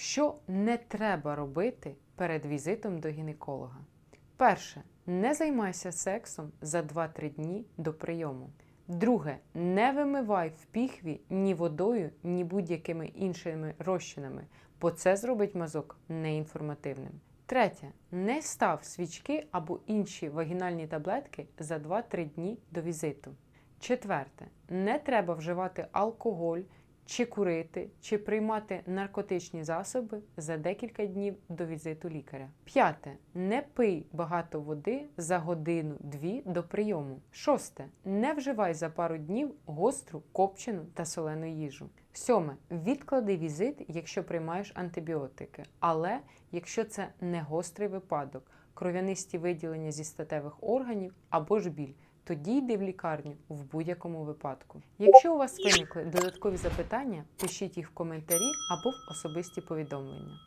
Що не треба робити перед візитом до гінеколога? Перше, не займайся сексом за 2-3 дні до прийому. Друге, не вимивай в піхві ні водою, ні будь-якими іншими розчинами, бо це зробить мазок неінформативним. Третє, не став свічки або інші вагінальні таблетки за 2-3 дні до візиту. Четверте, не треба вживати алкоголь, чи курити, чи приймати наркотичні засоби за декілька днів до візиту лікаря. П'яте. Не пий багато води за годину-дві до прийому. Шосте. Не вживай за пару днів гостру, копчену та солену їжу. Сьоме. Відклади візит, якщо приймаєш антибіотики. Але якщо це не гострий випадок, кров'янисті виділення зі статевих органів або ж біль тоді йди в лікарню в будь-якому випадку. Якщо у вас виникли додаткові запитання, пишіть їх в коментарі або в особисті повідомлення.